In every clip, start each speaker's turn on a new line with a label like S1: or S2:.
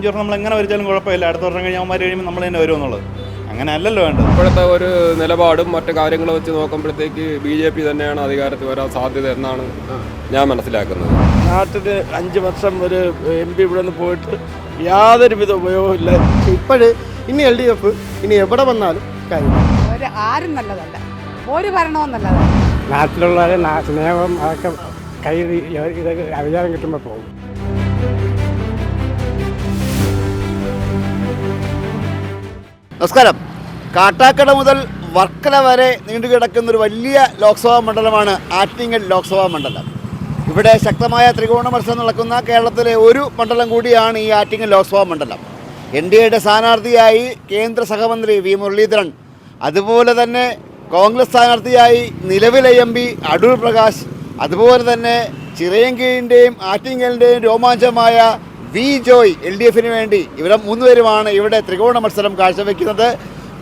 S1: അഞ്ച് വർഷം നമ്മൾ എങ്ങനെ വരിച്ചാലും കുഴപ്പമില്ല. അടുത്ത വർഷം കഴിഞ്ഞ് അവന്മാർ കഴിയുമ്പോൾ നമ്മൾ തന്നെ വരുമെന്നുള്ളത് അങ്ങനെ അല്ലല്ലോ വേണ്ടത്.
S2: ഇപ്പോഴത്തെ ഒരു നിലപാടും മറ്റു കാര്യങ്ങളും വെച്ച് നോക്കുമ്പോഴത്തേക്ക് ബി ജെ പി തന്നെയാണ് അധികാരത്തിൽ വരാൻ സാധ്യത എന്നാണ് ഞാൻ മനസ്സിലാക്കുന്നത്.
S3: നാട്ടിൽ അഞ്ച് വർഷം ഒരു എം പി ഇവിടെ നിന്ന് പോയിട്ട് യാതൊരുവിധ ഉപയോഗമില്ല
S4: ഇപ്പോഴ് ഇനി എൽ ഡി എഫ് ഇനി എവിടെ വന്നാലും കാര്യം.
S5: ഒരു ആരും നല്ലതല്ല. ഒരു ഭരണവും നല്ലതല്ല.
S6: നാട്ടിലുള്ളവരെ സ്നേഹം അതൊക്കെ കൈ ഇതൊക്കെ അധികാരം കിട്ടുമ്പോൾ പോകും.
S7: നമസ്കാരം. കാട്ടാക്കട മുതൽ വർക്കല വരെ നീണ്ടുകിടക്കുന്ന ഒരു വലിയ ലോക്സഭാ മണ്ഡലമാണ് ആറ്റിങ്ങൽ ലോക്സഭാ മണ്ഡലം. ഇവിടെ ശക്തമായ ത്രികോണ മത്സരം നടക്കുന്ന കേരളത്തിലെ ഒരു മണ്ഡലം കൂടിയാണ് ഈ ആറ്റിങ്ങൽ ലോക്സഭാ മണ്ഡലം. എൻ ഡി എയുടെ സ്ഥാനാർത്ഥിയായി കേന്ദ്ര സഹമന്ത്രി വി മുരളീധരൻ അതുപോലെ തന്നെ കോൺഗ്രസ് സ്ഥാനാർത്ഥിയായി നിലവിലെ എം പി അടൂർ പ്രകാശ് അതുപോലെ തന്നെ ചിറയൻകീഴിന്റെയും ആറ്റിങ്ങലിന്റെയും രോമാഞ്ചമായ വി ജോയ് എൽ ഡി എഫിന് വേണ്ടി. ഇവരെ മൂന്നുപേരുമാണ് ഇവിടെ ത്രികോണ മത്സരം കാഴ്ചവെക്കുന്നത്.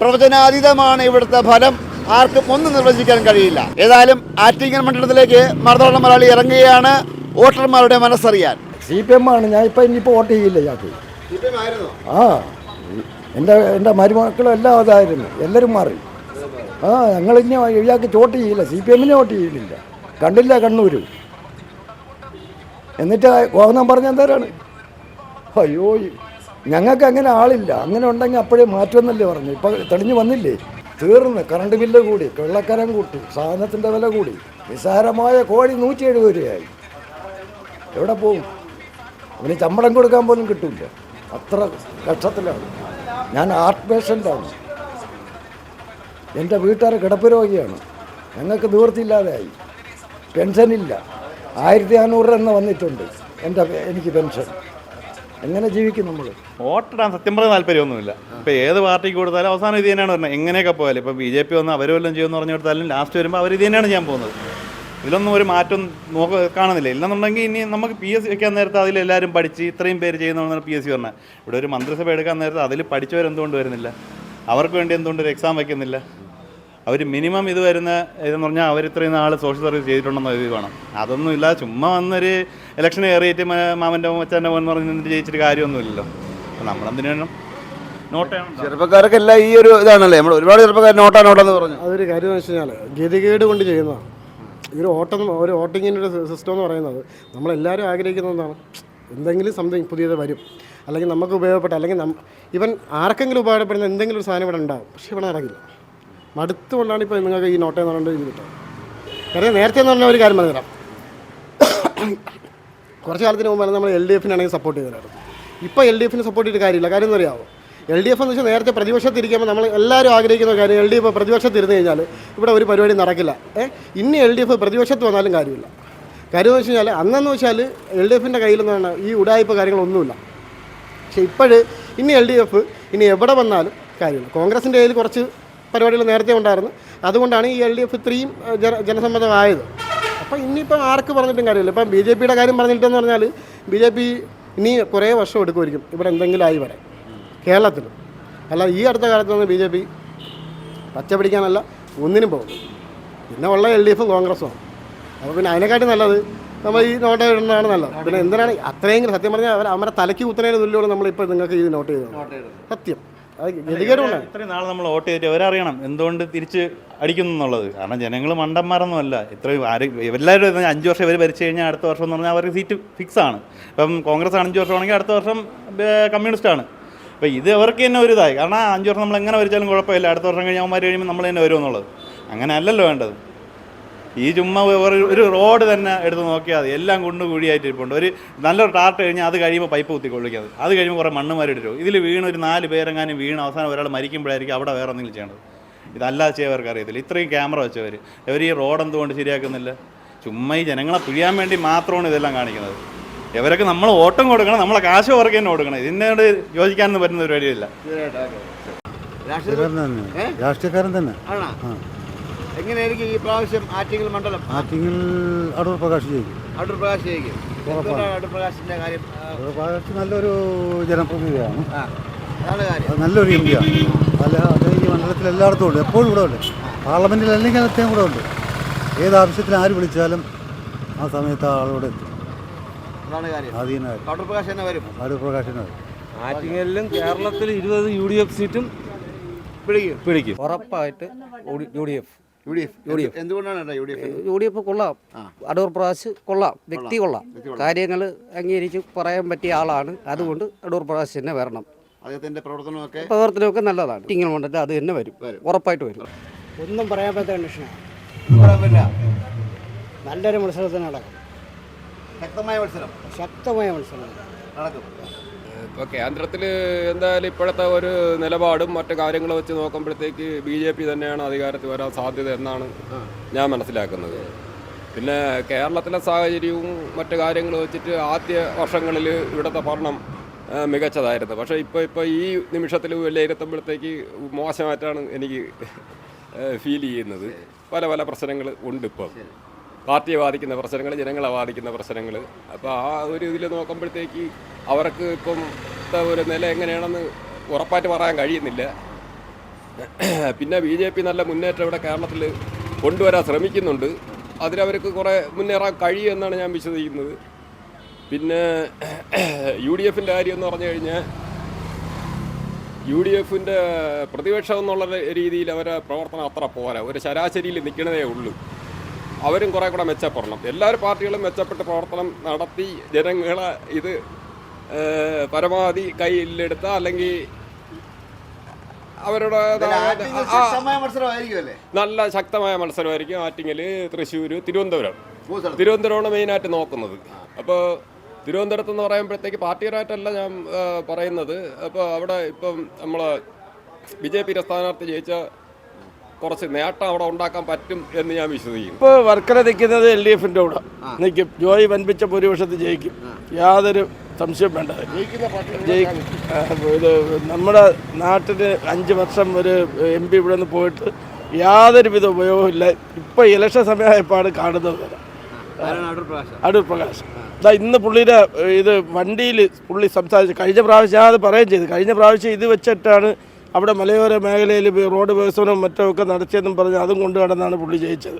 S7: പ്രവചനാതീതമാണ് ഇവിടുത്തെ ഫലം. ആർക്കും ഒന്നും നിർവചിക്കാൻ കഴിയില്ല. ഏതായാലും ആറ്റിങ്ങൽ മണ്ഡലത്തിലേക്ക് മറുതോളം മലയാളി ഇറങ്ങുകയാണ്. വോട്ടർമാരുടെ മനസ്സറിയാൻ.
S8: സി പി എം ആണ്. ഞാൻ ഇപ്പം ഇനിയിപ്പോൾ വോട്ട് ചെയ്യില്ല ഇയാൾക്ക്. ആ. എന്റെ എന്റെ മരുമക്കളും എല്ലാം അതായിരുന്നു. എല്ലാവരും മാറി. ആ ഞങ്ങൾ ഇനി ഇയാൾക്ക് വോട്ട് ചെയ്യില്ല. സി പി എമ്മിനെ വോട്ട് ചെയ്യുന്നില്ല കണ്ടില്ല കണ്ണൂർ എന്നിട്ട് ഗോവനം പറഞ്ഞ എന്തേരാണ് അയ്യോ ഞങ്ങൾക്ക് അങ്ങനെ ആളില്ല. അങ്ങനെ ഉണ്ടെങ്കിൽ അപ്പോഴേ മാറ്റുമെന്നല്ലേ പറഞ്ഞു. ഇപ്പം തെളിഞ്ഞു വന്നില്ലേ? തീർന്ന്. കറണ്ട് ബില്ല് കൂടി വെള്ളക്കരം കൂട്ടി സാധനത്തിന്റെ വില കൂടി. നിസ്സാരമായ കോഴി നൂറ്റി എഴുപത് രൂപയായി. എവിടെ പോകും അവന് ശമ്പളം കൊടുക്കാൻ പോലും കിട്ടില്ല. അത്ര കഷ്ടത്തിലാണ്. ഞാൻ ഹാർട്ട് പേഷ്യന്റാണ് എന്റെ വീട്ടുകാർ കിടപ്പ് രോഗിയാണ്. ഞങ്ങൾക്ക് നിവൃത്തിയില്ലാതെയായി. പെൻഷനില്ല. ആയിരത്തി അഞ്ഞൂറ് എന്ന് വന്നിട്ടുണ്ട്. എന്റെ എനിക്ക് പെൻഷൻ. എങ്ങനെ ജീവിക്കും നമ്മൾ
S1: വോട്ടിടാൻ സത്യം പറഞ്ഞ താല്പര്യമൊന്നുമില്ല. ഇപ്പം ഏത് പാർട്ടിക്ക് കൊടുത്താലും അവസാനം ഇത് തന്നെയാണ് പറഞ്ഞത്. എങ്ങനെയൊക്കെ പോയാലും ഇപ്പം ബി ജെ പി വന്ന് അവർ വല്ലതും ചെയ്യുമെന്ന് പറഞ്ഞു കൊടുത്താലും ലാസ്റ്റ് വരുമ്പോൾ അവർ ഇത് തന്നെയാണ് ചെയ്യാൻ പോകുന്നത്. ഇതിലൊന്നും ഒരു മാറ്റം നോക്ക കാണുന്നില്ല. ഇല്ലെന്നുണ്ടെങ്കിൽ ഇനി നമുക്ക് പി എസ് സി വെക്കാൻ നേരത്തെ അതിൽ എല്ലാവരും പഠിച്ച് ഇത്രയും പേര് ചെയ്യുന്നതാണ് പി എസ് സി പറഞ്ഞത്. ഇവിടെ ഒരു മന്ത്രിസഭ എടുക്കാൻ നേരത്തെ അതിൽ പഠിച്ചവരെന്തുകൊണ്ട് വരുന്നില്ല? അവർക്ക് വേണ്ടി എന്തുകൊണ്ട് ഒരു എക്സാം വയ്ക്കുന്നില്ല അവർ മിനിമം ഇത് വരുന്ന ഇതെന്ന് പറഞ്ഞാൽ അവർ ഇത്രയും നാൾ സോഷ്യൽ സർവീസ് ചെയ്തിട്ടുണ്ടെന്ന് ഇത് വേണം. അതൊന്നും ഇല്ല ചുമ്മാ വന്നൊരു ഇലക്ഷൻ കയറിയിട്ട് മാമന്റെ മച്ചാന്റെ മോൻ പറഞ്ഞ് നിന്നിട്ട് ജയിച്ചിട്ട് കാര്യമൊന്നുമില്ലല്ലോ അപ്പം നമ്മളെന്തിനു വേണം? നോട്ട് ചെയ്യണം
S7: ചെറുപ്പക്കാർക്കെല്ലാം ഈ ഒരു ഇതാണല്ലേ? നമ്മൾ ഒരുപാട് ചെറുപ്പക്കാർ നോട്ടാ നോട്ടെന്ന് പറഞ്ഞു.
S4: അതൊരു കാര്യം എന്ന് വെച്ച് കഴിഞ്ഞാൽ ഗതികേട് കൊണ്ട് ചെയ്യുന്നതാണ്. ഈ ഒരു ഓട്ടം ഒരു വോട്ടിങ്ങിന്റെ ഒരു സിസ്റ്റം എന്ന് പറയുന്നത് നമ്മളെല്ലാവരും ആഗ്രഹിക്കുന്ന എന്താണ്? എന്തെങ്കിലും സംതിങ് പുതിയത് വരും. അല്ലെങ്കിൽ നമുക്ക് ഉപയോഗപ്പെട്ട അല്ലെങ്കിൽ ഇവൻ ആർക്കെങ്കിലും ഉപകാരപ്പെടുന്ന എന്തെങ്കിലും ഒരു സാധനം ഇവിടെ ഉണ്ടാകും പക്ഷേ ഇവിടെ മടുത്തുകൊണ്ടാണ് ഇപ്പോൾ നിങ്ങൾക്ക് ഈ നോട്ടം എന്ന് പറഞ്ഞിട്ട് ഇത് കിട്ടുക കാര്യം നേരത്തെ എന്ന് പറഞ്ഞ ഒരു കാര്യം പറഞ്ഞുതരാം. കുറച്ച് കാലത്തിന് മുമ്പാണ് നമ്മൾ എൽ ഡി എഫിനാണെങ്കിൽ സപ്പോർട്ട് ചെയ്തതായിരുന്നു ഇപ്പോൾ എൽ ഡി എഫിന് സപ്പോർട്ട് ചെയ്തിട്ട് കാര്യമില്ല. കാര്യം എന്ന് അറിയാമോ എൽ ഡി എഫ് എന്ന് വെച്ചാൽ നേരത്തെ പ്രതിപക്ഷത്തിരിക്കുമ്പോൾ നമ്മൾ എല്ലാവരും ആഗ്രഹിക്കുന്ന കാര്യം എൽ ഡി എഫ് പ്രതിപക്ഷത്തിരുന്ന് കഴിഞ്ഞാൽ ഇവിടെ ഒരു പരിപാടി നടക്കില്ല. ഏ? ഇനി എൽ ഡി എഫ് പ്രതിപക്ഷത്ത് വന്നാലും കാര്യമില്ല. കാര്യം എന്ന് വെച്ച് കഴിഞ്ഞാൽ അന്നെന്ന് വെച്ചാൽ എൽ ഡി എഫിന്റെ കയ്യിലൊന്നും പറഞ്ഞാൽ ഈ ഉടായ്പ കാര്യങ്ങളൊന്നുമില്ല. പക്ഷേ ഇപ്പോഴ് ഇനി എൽ ഡി എഫ് ഇനി എവിടെ വന്നാലും കാര്യമില്ല. കോൺഗ്രസിന്റെ കയ്യിൽ കുറച്ച് പരിപാടികൾ നേരത്തെ ഉണ്ടായിരുന്നു. അതുകൊണ്ടാണ് ഈ എൽ ഡി എഫ് ഇത്രയും ജന ജനസമ്മതമായത്. അപ്പോൾ ഇനിയിപ്പോൾ ആർക്ക് പറഞ്ഞിട്ടും കാര്യമില്ല. ഇപ്പം ബി ജെ പിയുടെ കാര്യം പറഞ്ഞിട്ടെന്ന് പറഞ്ഞാൽ ബി ജെ പി ഇനി കുറേ വർഷം എടുക്കുമായിരിക്കും. ഇവിടെ എന്തെങ്കിലും ആയി വരെ കേരളത്തിൽ അല്ല ഈ അടുത്ത കാലത്തൊന്നും ബി ജെ പി പച്ച പിടിക്കാനല്ല ഒന്നിനും പോകും. പിന്നെ ഉള്ള എൽ ഡി എഫും കോൺഗ്രസ്സും. അപ്പോൾ പിന്നെ അതിനെക്കാട്ടി നല്ലത് നമ്മൾ ഈ നോട്ട് ഇടുന്നതാണ് നല്ലത്. പിന്നെ എന്തിനാണ് അത്രയെങ്കിലും സത്യം പറഞ്ഞാൽ അവർ അവരുടെ തലയ്ക്ക് കുത്തുന്നതിന് തുല്യമാണ് നമ്മളിപ്പോൾ നിങ്ങൾക്ക് ഇത് നോട്ട് ചെയ്തത്. സത്യം.
S1: ഇത്രയും നാൾ നമ്മൾ വോട്ട് ചെയ്തിട്ട് അവരറിയണം എന്തുകൊണ്ട് തിരിച്ച് അടിക്കുന്നു എന്നുള്ളത്. കാരണം ജനങ്ങൾ മണ്ടന്മാരൊന്നും അല്ല ഇത്രയും ആര് എല്ലാവരും അഞ്ച് വർഷം ഇവർ ഭരിച്ചു കഴിഞ്ഞാൽ അടുത്ത വർഷം എന്ന് പറഞ്ഞാൽ അവർക്ക് സീറ്റ് ഫിക്സ് ആണ്. ഇപ്പം കോൺഗ്രസ് അഞ്ച് വർഷം വർഷമാണെങ്കിൽ അടുത്ത വർഷം കമ്മ്യൂണിസ്റ്റ് ആണ്. അപ്പോൾ ഇത് അവർക്ക് തന്നെ ഒരു ഇതായി കാരണം അഞ്ച് വർഷം നമ്മൾ എങ്ങനെ ഭരിച്ചാലും കുഴപ്പമില്ല. അടുത്ത വർഷം കഴിഞ്ഞാൽ അവന്മാർ കഴിയുമ്പോൾ നമ്മൾ തന്നെ വരും എന്നുള്ളത് അങ്ങനെ അല്ലല്ലോ വേണ്ടത്. ഈ ചുമ്മാ ഒരു ഒരു റോഡ് തന്നെ എടുത്ത് നോക്കിയാൽ മതി. എല്ലാം കുണ്ടു കുഴിയായിട്ട് ഇരിപ്പുണ്ട് ഒരു നല്ലൊരു ടാർട്ട് കഴിഞ്ഞാൽ അത് കഴിയുമ്പോൾ പൈപ്പ് കുത്തി കൊള്ളിക്കാതെ അത് കഴിയുമ്പോൾ കുറേ മണ്ണ് ഇതിൽ വീണ് ഒരു നാല് പേരെങ്ങാനും വീണ് അവസാനം ഒരാൾ മരിക്കുമ്പോഴായിരിക്കും അവിടെ വേറെ എന്തെങ്കിലും ചെയ്യേണ്ടത്. ഇതല്ലാതെ ചെയ്യവർക്ക് അറിയത്തില്ല. ഇത്രയും ക്യാമറ വെച്ചവർ ഇവർ ഈ റോഡ് എന്തുകൊണ്ട് ശരിയാക്കുന്നില്ല? ചുമ്മാ ഈ ജനങ്ങളെ പിഴിയാൻ വേണ്ടി മാത്രമാണ് ഇതെല്ലാം കാണിക്കുന്നത്. ഇവരൊക്കെ നമ്മൾ ഓട്ടം കൊടുക്കണം നമ്മളെ കാശ് അവർക്ക് തന്നെ കൊടുക്കണം. ഇതിനോട് യോജിക്കാനൊന്നും പറ്റുന്ന പരിപാടിയില്ല
S7: രാഷ്ട്രീയക്കാരൻ തന്നെ. ആണോ? എങ്ങനെയായിരിക്കും ഈ പ്രാവശ്യം ആറ്റിങ്ങൽ മണ്ഡലം?
S9: ആറ്റിങ്ങൽ അടൂർ പ്രകാശ് ജയിക്കും.
S7: അടൂർ പ്രകാശ് ജയിക്കും. എന്തുകൊണ്ടാണ് അടൂർ പ്രകാശിന്റെ കാര്യം?
S9: അടൂർ പ്രകാശ് നല്ലൊരു ജനപ്രതിനിധിയാണ്.
S7: ആ, അതാണ് കാര്യം.
S9: അത് നല്ലൊരു എം പിയാണ് പല അത് ഈ മണ്ഡലത്തിൽ എല്ലായിടത്തും ഉണ്ട്. എപ്പോഴും ഇവിടെ ഉണ്ട്. പാർലമെന്റിൽ അല്ലെങ്കിൽ അത്രയും കൂടെ ഉണ്ട്. ഏത് ആവശ്യത്തിന് ആര് വിളിച്ചാലും ആ സമയത്ത് ആളോട് എത്തും.
S7: അതാണ് കാര്യം.
S9: ആദ്യനായി
S7: അടൂർ പ്രകാശ് തന്നെ വരും.
S9: അടൂർ പ്രകാശിന്
S3: ആറ്റിങ്ങലിലും കേരളത്തിൽ ഇരുപത് യു ഡി എഫ് സീറ്റും
S7: പിടിക്കും.
S3: പിടിക്കും. ഉറപ്പായിട്ട് U D F.
S7: U D F എന്തുകൊണ്ടാണ് ഏട്ടാ U D F
S6: U D കൊള്ളാം അടൂർ പ്രകാശ് കൊള്ളാം. വ്യക്തി കൊള്ളാം. കാര്യങ്ങൾ അംഗീകരിച്ച് പറയാൻ പറ്റിയ ആളാണ്. അതുകൊണ്ട് അടൂർ പ്രകാശ് തന്നെ വരണം.
S7: അദ്ദേഹത്തിന്റെ പ്രവർത്തനമൊക്കെ
S6: പ്രവർത്തനമൊക്കെ നല്ലതാണ്. ഇങ്ങനെ കൊണ്ടിട്ട് അത് തന്നെ വരും. ഉറപ്പായിട്ട് വരും.
S4: ഒന്നും പറയാൻ പറ്റാത്ത കണ്ടീഷനാണ് നല്ലൊരു മത്സരത്തിന് നടക്കും.
S7: ശക്തമായ മത്സരം.
S4: ശക്തമായ മത്സരം.
S7: നടക്കും.
S2: ഇപ്പോൾ കേന്ദ്രത്തിൽ എന്തായാലും ഇപ്പോഴത്തെ ഒരു നിലപാടും മറ്റു കാര്യങ്ങളും വെച്ച് നോക്കുമ്പോഴത്തേക്ക് ബി ജെ പി തന്നെയാണ് അധികാരത്തിൽ വരാൻ സാധ്യത എന്നാണ് ഞാൻ മനസ്സിലാക്കുന്നത്. പിന്നെ കേരളത്തിലെ സാഹചര്യവും മറ്റു കാര്യങ്ങളും വെച്ചിട്ട് ആദ്യ വർഷങ്ങളിൽ ഇവിടുത്തെ ഭരണം മികച്ചതായിരുന്നു. പക്ഷേ ഇപ്പോൾ ഇപ്പോൾ ഈ നിമിഷത്തിൽ വിലയിരുത്തുമ്പോഴത്തേക്ക് മോശമായിട്ടാണ് എനിക്ക് ഫീൽ ചെയ്യുന്നത്. പല പല പ്രശ്നങ്ങൾ ഉണ്ട് ഇപ്പം. പാർട്ടിയെ ബാധിക്കുന്ന പ്രശ്നങ്ങൾ ജനങ്ങളെ ബാധിക്കുന്ന പ്രശ്നങ്ങൾ. അപ്പോൾ ആ ഒരു ഇതിൽ നോക്കുമ്പോഴത്തേക്ക് അവർക്ക് ഇപ്പം ഒരു നില എങ്ങനെയാണെന്ന് ഉറപ്പായിട്ട് പറയാൻ കഴിയുന്നില്ല. പിന്നെ ബി ജെ പി നല്ല മുന്നേറ്റം ഇവിടെ കേരളത്തിൽ കൊണ്ടുവരാൻ ശ്രമിക്കുന്നുണ്ട്. അതിലവർക്ക് കുറേ മുന്നേറാൻ കഴിയുമെന്നാണ് ഞാൻ വിശ്വസിക്കുന്നത്. പിന്നെ യു ഡി എഫിന്റെ കാര്യം എന്ന് പറഞ്ഞു കഴിഞ്ഞാൽ യു ഡി എഫിന്റെ പ്രതിപക്ഷം എന്നുള്ള രീതിയിൽ അവരെ പ്രവർത്തനം അത്ര പോരാ. ഒരു ശരാശരിയിൽ നിൽക്കണതേ ഉള്ളൂ. അവരും കുറേ കൂടെ മെച്ചപ്പെടണം. എല്ലാ പാർട്ടികളും മെച്ചപ്പെട്ട് പ്രവർത്തനം നടത്തി ജനങ്ങളെ ഇത് പരമാവധി കയ്യിലെടുത്ത അല്ലെങ്കിൽ അവരുടെ നല്ല ശക്തമായ മത്സരമായിരിക്കും ആറ്റിങ്ങൽ തൃശ്ശൂർ തിരുവനന്തപുരം. തിരുവനന്തപുരമാണ് മെയിനായിട്ട് നോക്കുന്നത്. അപ്പോൾ തിരുവനന്തപുരത്ത് എന്ന് പറയുമ്പോഴത്തേക്ക് പാർട്ടിപരമായിട്ടല്ല ഞാൻ പറയുന്നത്. അപ്പോൾ അവിടെ ഇപ്പം നമ്മൾ ബി ജെ പിയുടെ സ്ഥാനാർത്ഥി ജയിച്ച കുറച്ച് നേട്ടം അവിടെ ഉണ്ടാക്കാൻ പറ്റും എന്ന് ഞാൻ വിശ്വസിക്കുന്നു.
S3: ഇപ്പോൾ വർക്കല നിൽക്കുന്നത് എൽ ഡി എഫിന്റെ കൂടെ. നിൽക്കും. ജോയി വൻപിച്ച ഭൂരിപക്ഷത്തിൽ ജയിക്കും. യാതൊരു സംശയം വേണ്ട. ഇത് നമ്മുടെ നാട്ടിന് അഞ്ച് വർഷം ഒരു എം പി ഇവിടെ നിന്ന് പോയിട്ട് യാതൊരുവിധ ഉപയോഗമില്ല ഇപ്പോൾ ഇലക്ഷൻ സമയമായപ്പോഴാണ് കാണുന്നത് വരെ.
S7: അടൂർ പ്രകാശ്?
S3: ഇതാ ഇന്ന് പുള്ളിയുടെ ഇത് വണ്ടിയിൽ പുള്ളി സംസാരിച്ചു കഴിഞ്ഞ പ്രാവശ്യം ഞാൻ അത് പറയുകയും ചെയ്തു. കഴിഞ്ഞ പ്രാവശ്യം ഇത് വെച്ചിട്ടാണ് അവിടെ മലയോര മേഖലയിൽ റോഡ് വികസനവും മറ്റുമൊക്കെ നടത്തിയതെന്നും പറഞ്ഞ് അതും കൊണ്ട് കടന്നാണ് പുള്ളി ജയിച്ചത്.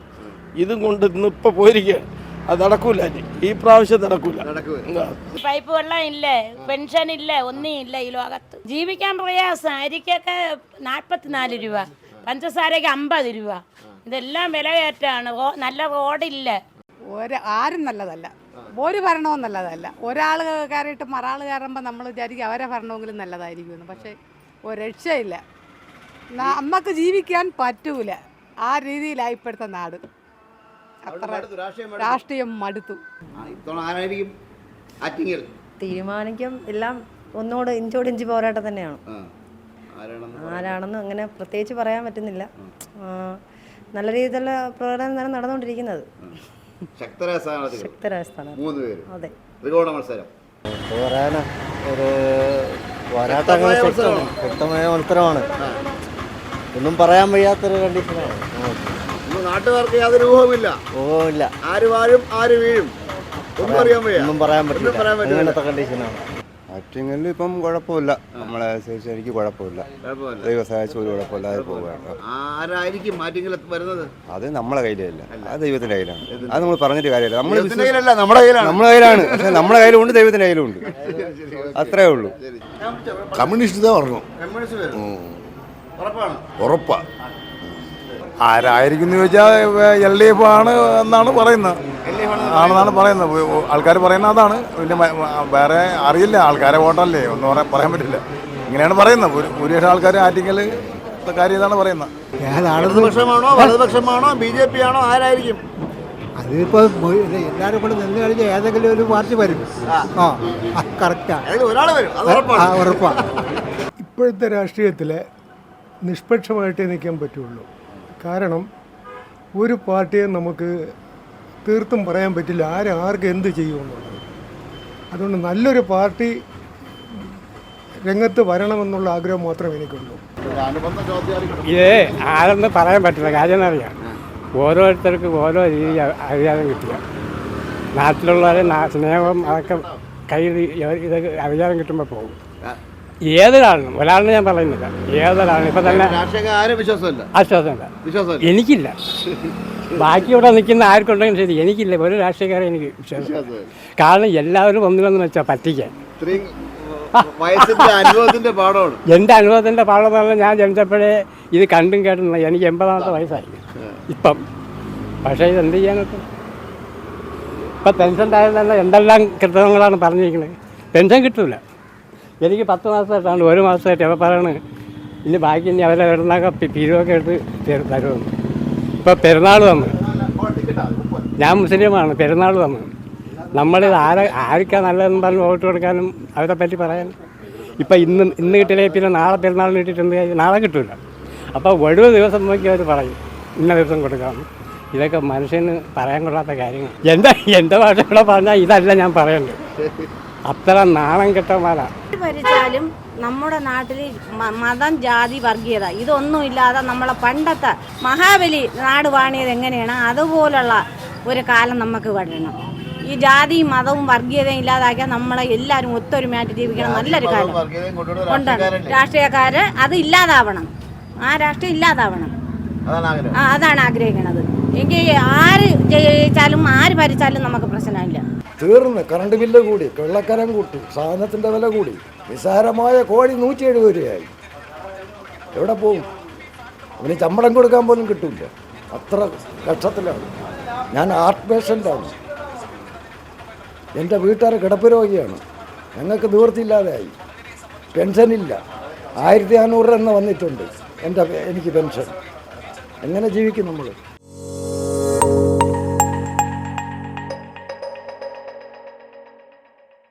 S3: ഇതും കൊണ്ട് ഇന്ന് ഇപ്പോൾ പോയിരിക്കുകയാണ്. അത് നടക്കൂല ഈ പ്രാവശ്യം നടക്കൂല?
S10: പൈപ്പ് വെള്ളം ഇല്ലേ? പെൻഷൻ ഇല്ലേ? ഒന്നും ഇല്ല ഈ ലോകത്ത്. ജീവിക്കാൻ പ്രയാസം. അരിക്കൊക്കെ നാൽപ്പത്തിനാല് രൂപ. പഞ്ചസാരയ്ക്ക് അമ്പത് രൂപ. ഇതെല്ലാം വില കയറ്റാണ്. നല്ല റോഡില്ല.
S5: ഒരു ആരും നല്ലതല്ല. ഒരു ഭരണവും നല്ലതല്ല. ഒരാൾ കയറിയിട്ട് മറാൾ കയറുമ്പോൾ നമ്മൾ വിചാരിക്കും അവരെ ഭരണമെങ്കിലും നല്ലതായിരിക്കുമെന്ന്. പക്ഷേ ഒരു രക്ഷയില്ല നമുക്ക് ജീവിക്കാൻ പറ്റൂല. ആ രീതിയിലായി ഇപ്പോഴത്തെ നാട്. അത്ര
S7: രാഷ്ട്രീയം മടുത്തു.
S11: തീരുമാനിക്കും. എല്ലാം ഒന്നോട് ഇഞ്ചോട് ഇഞ്ചി പോരാട്ടം തന്നെയാണ്.
S7: ആരാണെന്ന്
S11: ആരാണെന്ന് അങ്ങനെ പ്രത്യേകിച്ച് പറയാൻ പറ്റുന്നില്ല. നല്ല രീതിയിലുള്ള പ്രകടനം തന്നെ നടന്നുകൊണ്ടിരിക്കുന്നത്.
S7: ശക്തരായ സ്ഥാനാർത്ഥികൾ.
S11: ശക്തരായ സ്ഥാനം
S7: മൂന്ന് പേര്.
S11: അതെ.
S7: ത്രികോണ മത്സരം.
S8: പറയാനാ ഒരു
S7: ശക്തമായ മത്സരമാണ്.
S8: ശക്തമായ മത്സരമാണ്. ഒന്നും പറയാൻ വയ്യാത്തൊരു കണ്ടീഷനാണ്
S7: നാട്ടുകാർക്ക് യാതൊരു
S8: ഊഹമില്ല ഇല്ല
S7: ആര് വാഴും ആര് വീഴും. ഒന്നും അറിയാൻ വയ്യ.
S8: ഒന്നും പറയാൻ പറ്റില്ല.
S7: പറയാൻ പറ്റില്ല.
S8: അങ്ങനത്തെ കണ്ടീഷനാണ്
S9: ആക്ടിങ്ങിൽ ഇപ്പം കുഴപ്പമില്ല. നമ്മളെ സഹിച്ച് എനിക്ക്
S7: കുഴപ്പമില്ല.
S9: ദൈവ സഹായിച്ചു ഒരു കുഴപ്പമില്ലാതെ പോവുകയാണ്.
S7: ആരായിരിക്കും മാറ്റങ്ങൾ വരുന്നത്?
S9: അത് നമ്മളെ കയ്യിലല്ല. അത് ദൈവത്തിന്റെ കയ്യിലാണ്. അത് നമ്മൾ പറഞ്ഞിട്ട് കാര്യമില്ല. നമ്മൾ
S7: കയ്യിലല്ല നമ്മുടെ കയ്യിലാണ്.
S9: നമ്മുടെ കയ്യിലാണ്. പക്ഷെ നമ്മുടെ കയ്യിലുണ്ട് ദൈവത്തിന്റെ കയ്യിലുണ്ട്. അത്രേ ഉള്ളൂ.
S12: കമ്മ്യൂണിസ്റ്റ്
S7: പറഞ്ഞു
S12: ഉറപ്പാ. ആരായിരിക്കും എന്ന് ചോദിച്ചാൽ എൽ ഡി എഫ് ആണ് എന്നാണ് പറയുന്നത്. ആണെന്നാണ് പറയുന്നത്. ആൾക്കാർ പറയുന്നത് അതാണ്. പിന്നെ വേറെ അറിയില്ല. ആൾക്കാരെ വോട്ടല്ലേ? ഒന്നും പറയാൻ പറയാൻ പറ്റില്ല. ഇങ്ങനെയാണ് പറയുന്നത്. ഭൂരി- ഭൂരിപക്ഷം ആൾക്കാർ ആറ്റിങ്ങൽ കാര്യം ഇതാണ് പറയുന്നത്.
S7: ഇടതുപക്ഷമാണോ വലതുപക്ഷമാണോ ബി ജെ പി ആണോ ആരായിരിക്കും?
S8: അതിപ്പോ എല്ലാരും കൂടെ നിന്ന് കഴിഞ്ഞാൽ ഏതെങ്കിലും ഒരു പാർട്ടി വരും. ആ. കറക്റ്റാ
S7: ഉറപ്പാണ്.
S6: ഇപ്പോഴത്തെ രാഷ്ട്രീയത്തിൽ നിഷ്പക്ഷമായിട്ടേ നിൽക്കാൻ പറ്റുള്ളൂ. കാരണം ഒരു പാർട്ടിയെ നമുക്ക് തീർത്തും പറയാൻ പറ്റില്ല. ആരാർക്ക് ആർക്ക് എന്ത് ചെയ്യുമെന്നുള്ളത് അതുകൊണ്ട് നല്ലൊരു പാർട്ടി രംഗത്ത് വരണമെന്നുള്ള ആഗ്രഹം മാത്രം എനിക്കുള്ളൂ. ഇത് ആരെന്ന് പറയാൻ പറ്റില്ല. കാര്യം അറിയാം? ഓരോരുത്തർക്കും ഓരോ രീതി അറിയാതെ കിട്ടുക. നാട്ടിലുള്ളവരെ സ്നേഹവും സ്നേഹം അതൊക്കെ കയ്യിൽ ഇതൊക്കെ അറിയാതെ കിട്ടുമ്പോൾ പോകും. ഏതൊരാളിനും ഒരാളിനും ഞാൻ പറയുന്നില്ല. ഏതൊരാളിനും. ഇപ്പം തന്നെ
S7: രാഷ്ട്രീയ ആരും വിശ്വാസമില്ല.
S6: ആശ്വാസമില്ല.
S7: വിശ്വാസമില്ല.
S6: എനിക്കില്ല. ബാക്കി ഇവിടെ നിൽക്കുന്ന ആർക്കുണ്ടെങ്കിലും ശരി. എനിക്കില്ല. ഒരു രാഷ്ട്രീയക്കാരെ എനിക്ക് കാരണം എല്ലാവരും ഒന്നിനൊന്ന് വെച്ചാൽ പറ്റിക്കാൻ.
S7: അനുഭവത്തിന്റെ പാഠമാണ്.
S6: എന്റെ അനുഭവത്തിന്റെ പാഠം പറഞ്ഞാൽ ഞാൻ ജനിച്ചപ്പോഴേ ഇത് കണ്ടും കേട്ടും എനിക്ക് എൺപതാമത്തെ വയസ്സായി ഇപ്പം. പക്ഷേ ഇത് എന്ത് ചെയ്യാനൊക്കെ? ഇപ്പം പെൻഷൻ ആയാലും തന്നെ എന്തെല്ലാം കൃത്രിമങ്ങളാണ് പറഞ്ഞിരിക്കുന്നത്? പെൻഷൻ കിട്ടില്ല എനിക്ക് പത്ത് മാസമായിട്ടാണ് ഒരു മാസമായിട്ട് എവിടെ പറയണത്. ഇനി ബാക്കി ഇനി അവരെ എവിടുന്നൊക്കെ പിരിവൊക്കെ എടുത്ത് തരും- തരുമെന്ന് ഇപ്പോൾ പെരുന്നാൾ വന്നു. ഞാൻ മുസ്ലിമാണ് പെരുന്നാൾ വന്നു. നമ്മളിത് ആരെ ആർക്കാ നല്ലതെന്ന് പറഞ്ഞ് വോട്ട് കൊടുക്കാനും അവരെ പറ്റി പറയാൻ ഇപ്പം ഇന്ന് ഇന്ന് കിട്ടില്ലേ പിന്നെ നാളെ പെരുന്നാളിന് കിട്ടിയിട്ടുണ്ട് നാളെ കിട്ടില്ല അപ്പോൾ ഒഴിവ് ദിവസം നോക്കി അവർ പറയും ഇന്ന ദിവസം കൊടുക്കാം ഇതൊക്കെ മനുഷ്യന് പറയാൻ കൊള്ളാത്ത കാര്യങ്ങൾ എന്റെ എന്റെ ഭാഷ കൂടെ പറഞ്ഞാൽ ഇതല്ല ഞാൻ പറയണ്ടത് അത്ര നാണം കെട്ടമാരാ
S10: ഭരിച്ചാലും നമ്മുടെ നാട്ടിൽ മതം ജാതി വർഗീയത. ഇതൊന്നും ഇല്ലാതെ നമ്മളെ പണ്ടത്തെ മഹാബലി നാട് വാണിയത് എങ്ങനെയാണ്? അതുപോലുള്ള ഒരു കാലം നമുക്ക് വരണം ഈ ജാതിയും മതവും വർഗീയതയും ഇല്ലാതാക്കിയാൽ നമ്മളെ എല്ലാവരും ഒത്തൊരുമയായിട്ട് ജീവിക്കണം. നല്ലൊരു കാലം. ഉണ്ട്? രാഷ്ട്രീയക്കാര് അത് ഇല്ലാതാവണം. ആ രാഷ്ട്രീയം ഇല്ലാതാവണം. ആ അതാണ് ആഗ്രഹിക്കുന്നത് എങ്കിൽ ആര് ജയിച്ചാലും ആര് ഭരിച്ചാലും നമുക്ക് പ്രശ്നമില്ല.
S8: തീർന്ന് കറണ്ട് ബില്ല് കൂടി വെള്ളക്കരം കൂട്ടി സാധനത്തിന്റെ വില കൂടി നിസ്സാരമായ കോഴി നൂറ്റി എഴുപത് രൂപയായി. എവിടെ പോകും അവന് ചമ്പളം കൊടുക്കാൻ പോലും കിട്ടില്ല. അത്ര കഷ്ടത്തിലാണ്. ഞാൻ ആർട്ട് പേഷ്യന്റാണ് എന്റെ വീട്ടുകാർ കിടപ്പ് രോഗിയാണ്. ഞങ്ങൾക്ക് നിവൃത്തിയില്ലാതെയായി. പെൻഷനില്ല ആയിരത്തി അഞ്ഞൂറ് എന്ന് വന്നിട്ടുണ്ട് എന്റെ എനിക്ക് പെൻഷൻ. എങ്ങനെ ജീവിക്കും നമ്മൾ?